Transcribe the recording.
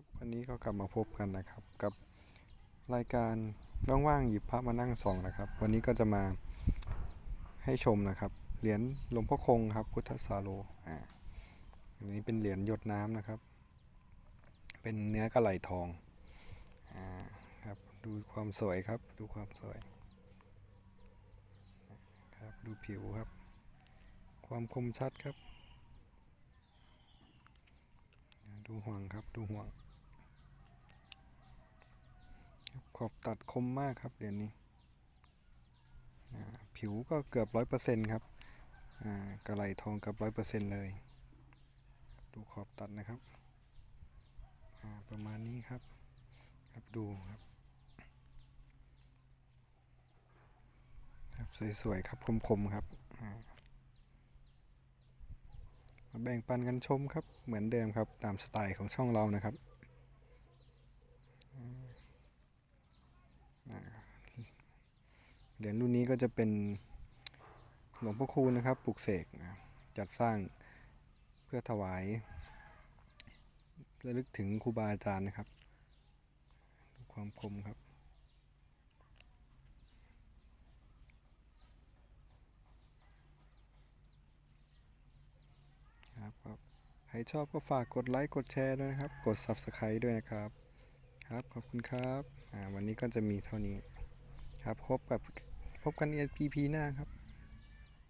ครับวันนี้ก็กลับมาพบกันนะครับ กับรายการว่างๆหยิบพระมานั่งส่องนะครับ วันนี้ก็จะมาให้ชมนะครับเหรียญหลวงพ่อคงครับ พุทธสาโลอ่าอันนี้เป็นเหรียญหยดน้ำนะครับ เป็นเนื้อกระไหลทองอ่าครับดูความสวยครับดูความสวยครับดูผิวครับ ความคมชัดครับดูห่วงครับ ดูห่วงครับ ขอบตัดคมมากครับเหรียญนี้ ผิวก็เกือบร้อยเปอร์เซ็นต์ครับกระไหลทองกับร้อยเปอร์เซ็นต์เลย ดูขอบตัดนะครับ ประมาณนี้ครับ ครับดูครับครับสวยๆครับคมๆครับมาแบ่งปันกันชมครับเหมือนเดิมครับตามสไตล์ของช่องเรานะครับอืมอ่า เหรียญรุ่นนี้ก็จะเป็นหลวงพ่อคูณนะครับปลุกเสกนะจัดสร้างเพื่อถวายระลึกถึงครูบาอาจารย์นะครับ ดูความคมครับ ครับก็ใครชอบก็ฝากกดไลค์ กดแชร์ด้วยนะครับ กด Subscribe ด้วยนะครับ ครับ ขอบคุณครับ อ่า วันนี้ก็จะมีเท่านี้ ครับ พบกับ พบกัน EP หน้าครับ